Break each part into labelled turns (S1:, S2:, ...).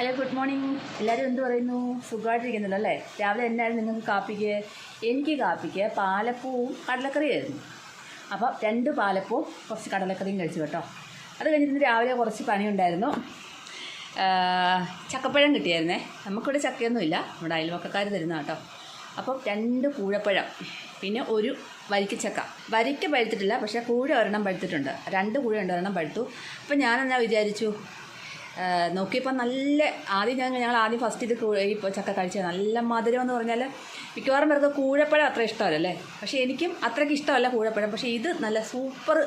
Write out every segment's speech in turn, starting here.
S1: Hello good morning എല്ലാവരും എന്ത് പറയുന്നു? സുഖമായിട്ടിരിക്കുന്നല്ലോ അല്ലേ? രാവിലെ എന്നായിരുന്നു നിങ്ങൾക്ക് കാപ്പിക്ക്? എനിക്ക് കാപ്പിക്ക് പാലപ്പവും കടലക്കറിയായിരുന്നു. അപ്പോൾ രണ്ട് പാലപ്പവും കുറച്ച് കടലക്കറിയും കഴിച്ചു കേട്ടോ. അത് കഴിഞ്ഞിട്ട് രാവിലെ കുറച്ച് പണിയുണ്ടായിരുന്നു. ചക്കപ്പഴം കിട്ടിയായിരുന്നേ. നമുക്കിവിടെ ചക്കയൊന്നുമില്ല. നമ്മുടെ അയൽവക്കക്കാർ തരുന്ന കേട്ടോ. അപ്പം രണ്ട് കൂഴപ്പഴം പിന്നെ ഒരു വരിക്കച്ചക്ക. വരിക്ക പഴുത്തിട്ടില്ല പക്ഷേ കൂഴ ഒരെണ്ണം പഴുത്തിട്ടുണ്ട്. രണ്ട് കൂഴ ഉണ്ട് ഒരെണ്ണം പഴുത്തു. അപ്പം ഞാനെന്നാ വിചാരിച്ചു? നോക്കിയപ്പോൾ നല്ല ആദ്യം ഞാൻ ഞങ്ങൾ ആദ്യം ഫസ്റ്റ് ഇത് ഈ ചക്ക കഴിച്ചത്. നല്ല മധുരം എന്ന് പറഞ്ഞാൽ മിക്കവാറും പേർക്ക് കൂഴപ്പഴം അത്ര ഇഷ്ടമല്ലേ പക്ഷേ എനിക്കും അത്രയ്ക്ക് ഇഷ്ടമല്ല കൂഴപ്പഴം. പക്ഷേ ഇത് നല്ല സൂപ്പർ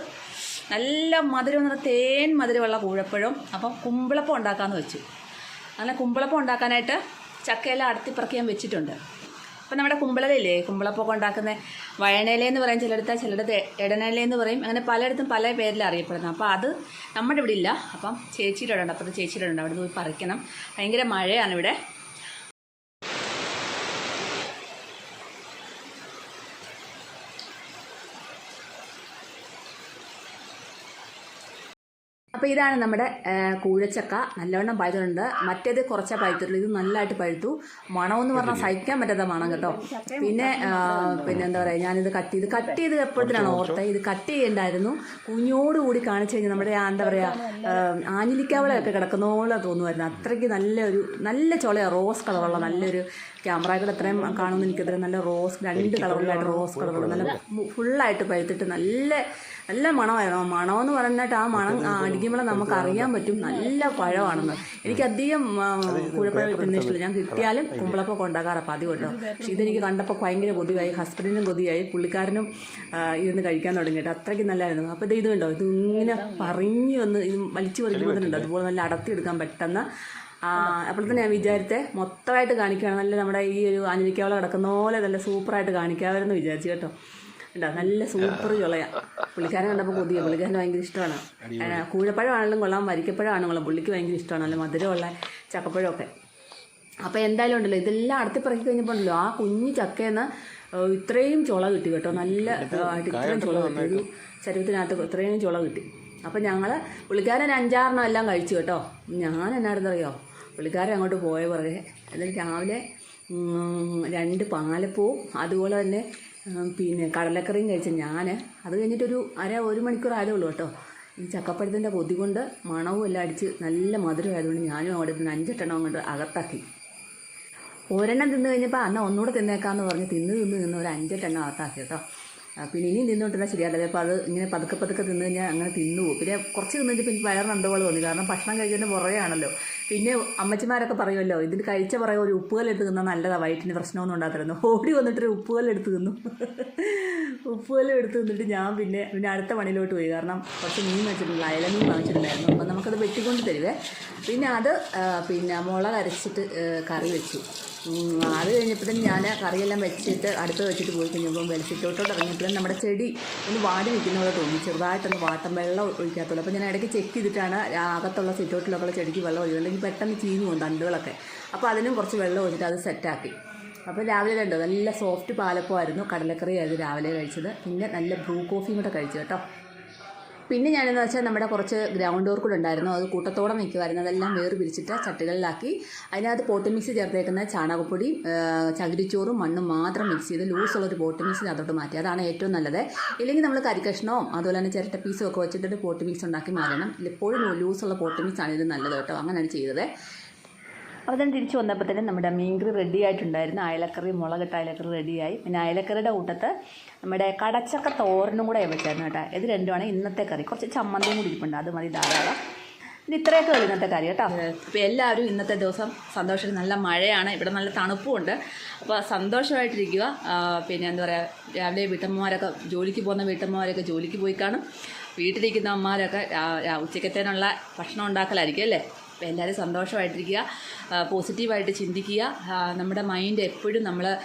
S1: നല്ല മധുരം എന്ന് പറഞ്ഞാൽ തേൻ മധുരമുള്ള കൂഴപ്പഴം. അപ്പം കുമ്പിളപ്പം ഉണ്ടാക്കാമെന്ന് വെച്ചു. അങ്ങനെ കുമ്പിളപ്പം ഉണ്ടാക്കാനായിട്ട് ചക്കയെല്ലാം അടുത്തിപ്പറക്കി ഞാൻ വെച്ചിട്ടുണ്ട്. അപ്പം നമ്മുടെ കുമ്പളലയില്ലേ? കുമ്പളപ്പൊക്കെ ഉണ്ടാക്കുന്ന വയണയിലെന്ന് പറയും ചിലയിടത്ത് ചിലയിടത്ത് എടനയിലെന്ന് പറയും. അങ്ങനെ പലയിടത്തും പല പേരിൽ അറിയപ്പെടുന്നത്. അപ്പോൾ അത് നമ്മുടെ ഇവിടെ ഇല്ല. അപ്പം ചേച്ചിയുടെ ഉണ്ട് അപ്പോൾ ചേച്ചിയുടെ ഉണ്ട് അവിടെ പോയി പറിക്കണം. ഭയങ്കര മഴയാണ് ഇവിടെ. അപ്പോൾ ഇതാണ് നമ്മുടെ കൂഴച്ചക്ക. നല്ലവണ്ണം പഴുത്തിട്ടുണ്ട്. മറ്റേത് കുറച്ചേ പഴുത്തിട്ടുള്ളൂ. ഇത് നല്ലതായിട്ട് പഴുത്തു. മണമെന്ന് പറഞ്ഞാൽ സഹിക്കാൻ പറ്റാത്ത മണം കേട്ടോ. പിന്നെ പിന്നെന്താ പിന്നെ എന്താ പറയുക ഞാനിത് കട്ട് ചെയ്ത് കട്ട് ചെയ്ത് എപ്പോഴത്തിനാണ് ഓർത്തത്? ഇത് കട്ട് ചെയ്യണ്ടായിരുന്നു. കുഞ്ഞോടുകൂടി കാണിച്ചു കഴിഞ്ഞാൽ നമ്മുടെ എന്താ പറയുക ആഞ്ഞിലിക്കാവളൊക്കെ കിടക്കുന്നോളം തോന്നുമായിരുന്നു അത്രയ്ക്ക് നല്ലൊരു നല്ല ചുളയാണ് റോസ് കളറുള്ള നല്ലൊരു ക്യാമറകൾ എത്രയും കാണുമെന്ന് എനിക്കത്ര നല്ല റോസ് രണ്ട് കളറിലായിട്ട് റോസ് കളറുള്ള നല്ല ഫുള്ളായിട്ട് പഴുത്തിട്ട് നല്ല നല്ല മണമായിരുന്നു. മണം എന്ന് പറഞ്ഞിട്ട് ആ മണം അടിക്കുമ്പോൾ നമുക്ക് അറിയാൻ പറ്റും. നല്ല പഴമാണെന്ന്. എനിക്ക് അധികം കുഴപ്പഴം ഇഷ്ടമില്ല. ഞാൻ കിട്ടിയാലും കുമ്പളപ്പം ഉണ്ടാക്കാറ് പതിവ് കേട്ടോ. പക്ഷെ ഇതെനിക്ക് കണ്ടപ്പോൾ ഭയങ്കര കൊതിയായി. ഹസ്ബൻഡിനും കൊതിയായി. പുള്ളിക്കാരനും ഇരുന്ന് കഴിക്കാൻ തുടങ്ങി കേട്ടോ. അത്രയ്ക്ക് നല്ലതായിരുന്നു അപ്പോൾ ഇത് ഇത് കണ്ടോ? ഇത് ഇങ്ങനെ പറഞ്ഞു വന്ന് ഇത് വലിച്ചു പറിക്കുമ്പോഴുണ്ട് അതുപോലെ നല്ല അടത്തിയെടുക്കാൻ പെട്ടെന്ന്. അപ്പോൾ തന്നെ ഞാൻ വിചാരിച്ചേ മൊത്തമായിട്ട് കാണിക്കുകയാണ്. നല്ല നമ്മുടെ ഈ ഒരു അനിലിക്കാവള കിടക്കുന്ന പോലെ നല്ല സൂപ്പറായിട്ട് കാണിക്കാമായിരുന്നു വിചാരിച്ചു കേട്ടോ. ഉണ്ടോ നല്ല സൂപ്പർ ചുളയാ. പുള്ളിക്കാരൻ കണ്ടപ്പോൾ കൊതിയ. പുള്ളിക്കാരന് ഭയങ്കര ഇഷ്ടമാണ്. കൂഴപ്പഴമാണെങ്കിലും കൊള്ളാം വരിക്കപ്പഴമാണ് കൊള്ളാം. പുള്ളിക്ക് ഭയങ്കര ഇഷ്ടമാണ് നല്ല മധുരമുള്ള ചക്കപ്പഴമൊക്കെ. അപ്പോൾ എന്തായാലും ഉണ്ടല്ലോ ഇതെല്ലാം അടുത്ത് പറക്കി കഴിഞ്ഞപ്പോൾ ഉണ്ടല്ലോ ആ കുഞ്ഞു ചക്കയെന്ന് ഇത്രയും ചുള കിട്ടി കേട്ടോ. നല്ല ആയിട്ട് ഇത്രയും ചുള കിട്ടി. ഒരു ശരീരത്തിനകത്ത് ഇത്രയും ചുള കിട്ടി. അപ്പം ഞങ്ങൾ പുള്ളിക്കാരൻ അഞ്ചാറെണ്ണം എല്ലാം കഴിച്ചു കേട്ടോ. ഞാൻ എന്നായിരുന്നറിയോ? പുള്ളിക്കാരൻ അങ്ങോട്ട് പോയ പുറകെ. അതിൽ രാവിലെ രണ്ട് പാലപ്പവും അതുപോലെ തന്നെ പിന്നെ കടലക്കറിയും കഴിച്ച ഞാൻ അത് കഴിഞ്ഞിട്ടൊരു അര ഒരു മണിക്കൂർ ആയതേ ഉള്ളൂ കേട്ടോ. ഈ ചക്കപ്പഴത്തിന്റെ കൊതി കൊണ്ട് മണവും എല്ലാം അടിച്ച് നല്ല മധുരമായതുകൊണ്ട് ഞാനും അവിടെ നിന്ന് അഞ്ചെട്ടെണ്ണം അങ്ങോട്ട് അകത്താക്കി. ഒരെണ്ണം തിന്നു കഴിഞ്ഞപ്പോൾ അന്ന ഒന്നുകൂടെ തിന്നേക്കാന്ന് പറഞ്ഞ് തിന്ന് തിന്ന് തിന്ന് ഒരു അഞ്ചെട്ടെണ്ണം അകത്താക്കി കേട്ടോ. പിന്നെ ഇനിയും തിന്നോണ്ടിരുന്നാൽ ശരിയല്ല അപ്പോൾ അത് ഇങ്ങനെ പതുക്കെ പതുക്കെ തിന്നു കഴിഞ്ഞാൽ അങ്ങനെ തിന്നു പോകും പിന്നെ കുറച്ച് തിന്നു പിന്നെ വയറിന് എന്തോ പോലെ തോന്നി. കാരണം ഭക്ഷണം കഴിച്ചതിന്റെ പുറകെയാണല്ലോ. പിന്നെ അമ്മച്ചിമാരൊക്കെ പറയുമല്ലോ ഇതിന് കഴിച്ച പുറകെ ഒരു ഉപ്പുകല്ലെടുത്ത് തിന്നാൽ നല്ലതാണ് വയറ്റിന് പ്രശ്നമൊന്നും ഉണ്ടാകത്തില്ലെന്ന്. ഓടി വന്നിട്ടൊരു ഉപ്പുകല്ലെടുത്ത് തിന്നു. ഉപ്പുകല്ലും എടുത്ത് തിന്നിട്ട് ഞാൻ പിന്നെ പിന്നെ അടുത്ത പണിയിലോട്ട് പോയി. കാരണം കുറച്ച് മീൻ വെച്ചിട്ടുണ്ട് അയല മീൻ വാങ്ങിച്ചിട്ടുണ്ടായിരുന്നു അപ്പം നമുക്കത് വെട്ടിക്കൊണ്ട് തരുവേ. പിന്നെ അത് പിന്നെ മുളക് അരച്ചിട്ട് കറി വെച്ചു. അത് കഴിഞ്ഞപ്പോഴും ഞാൻ കറിയെല്ലാം വെച്ചിട്ട് അടുത്ത് വെച്ചിട്ട് പോയി കഴിഞ്ഞപ്പോൾ വെളിച്ചിട്ടോട്ടോട്ട് ഇറങ്ങിയപ്പോഴും നമ്മുടെ ചെടി ഒന്ന് വാടി നിൽക്കുന്ന പോലെ തോന്നി. ചെറുതായിട്ടൊന്ന് വാട്ടം വെള്ളം ഒഴിക്കാത്തുള്ളൂ. അപ്പോൾ ഞാൻ ഇടയ്ക്ക് ചെക്ക് ചെയ്തിട്ടാണ് അകത്തുള്ള സിറ്റൗട്ടിലൊക്കെ ഉള്ള ചെടിക്ക് വെള്ളം ഒഴിക്കുക അല്ലെങ്കിൽ പെട്ടെന്ന് ചീഞ്ഞു പോകും തണ്ടുകളൊക്കെ. അപ്പോൾ അതിനും കുറച്ച് വെള്ളം ഒഴിച്ചിട്ട് അത് സെറ്റാക്കി അപ്പോൾ രാവിലെ കണ്ടോ? നല്ല സോഫ്റ്റ് പാലപ്പമായിരുന്നു. കടലക്കറിയായിരുന്നു രാവിലെ കഴിച്ചത്. പിന്നെ നല്ല ബ്രൂ കോഫിയും കൂടെ കഴിച്ചു കേട്ടോ. പിന്നെ ഞാനെന്ന് വെച്ചാൽ നമ്മുടെ കുറച്ച് ഗ്രൗണ്ട് വർക്ക് ഉണ്ടായിരുന്നു. അത് കൂട്ടത്തോടെ നിൽക്കുമായിരുന്നു അതെല്ലാം വേറ് പിരിച്ചിട്ട് ചട്ടികളിലാക്കി. അതിനകത്ത് പോട്ട് മിക്സ് ചേർത്തേക്കുന്ന ചാണകപ്പൊടി ചകിരിച്ചോറും മണ്ണും മാത്രം മിക്സ് ചെയ്ത് ലൂസുള്ളൊരു പോട്ട് മിക്സ് അതോട്ട് മാറ്റി. അതാണ് ഏറ്റവും നല്ലത്. ഇല്ലെങ്കിൽ നമ്മൾ കരിക്കഷ്ണോ അതുപോലെ തന്നെ ചിരട്ട പീസും ഒക്കെ വെച്ചിട്ട് പോട്ട് മിക്സ് ഉണ്ടാക്കി മാറണം എപ്പോഴും ലൂസുള്ള പോട്ട് മിക്സ് ആണ് ഇത് നല്ലത് കേട്ടോ. അങ്ങനെയാണ് ചെയ്തത്. അപ്പോൾ തന്നെ തിരിച്ചു വന്നപ്പോൾ തന്നെ നമ്മുടെ മീൻകറി റെഡി ആയിട്ടുണ്ടായിരുന്നു. അയലക്കറി മുളകിട്ട അയലക്കറി റെഡിയായി പിന്നെ അയലക്കറിയുടെ കൂട്ടത്ത് നമ്മുടെ കടച്ചക്ക തോരനും കൂടെ വെച്ചായിരുന്നു കേട്ടോ. ഇത് രണ്ടുമാണ് ഇന്നത്തെ കറി. കുറച്ച് ചമ്മന്തിയും കൂടി ഇരിപ്പുണ്ട്. അത് മതി ധാരാളം. പിന്നെ ഇത്രയൊക്കെ ഉള്ളൂ ഇന്നത്തെ കറി കേട്ടോ. അപ്പോൾ എല്ലാവരും ഇന്നത്തെ ദിവസം സന്തോഷം നല്ല മഴയാണ്. ഇവിടെ നല്ല തണുപ്പുമുണ്ട്. അപ്പോൾ സന്തോഷമായിട്ടിരിക്കുക. പിന്നെ എന്താ പറയുക രാവിലെ വീട്ടമ്മമാരൊക്കെ ജോലിക്ക് പോകുന്ന വീട്ടമ്മമാരൊക്കെ ജോലിക്ക് പോയി കാണും. വീട്ടിലിരിക്കുന്ന അമ്മമാരൊക്കെ ഉച്ചക്കത്തേനുള്ള ഭക്ഷണം ഉണ്ടാക്കലായിരിക്കും അല്ലേ? എല്ലാവരും സന്തോഷമായിട്ടിരിക്കുക. പോസിറ്റീവായിട്ട് ചിന്തിക്കുക. നമ്മുടെ മൈൻഡ് എപ്പോഴും നമ്മൾ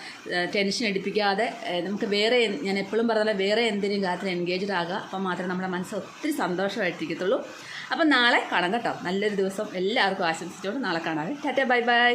S1: ടെൻഷൻ എടുപ്പിക്കാതെ നമുക്ക് വേറെ ഞാൻ എപ്പോഴും പറഞ്ഞാൽ വേറെ എന്തെങ്കിലും കാര്യത്തിൽ എൻഗേജ്ഡ് ആകുക അപ്പം മാത്രമേ നമ്മുടെ മനസ്സ് ഒത്തിരി സന്തോഷമായിട്ടിരിക്കത്തുള്ളൂ. അപ്പം നാളെ കാണാം കേട്ടോ. നല്ലൊരു ദിവസം എല്ലാവർക്കും ആശംസിച്ചുകൊണ്ട് നാളെ കാണാം. Tata bye bye.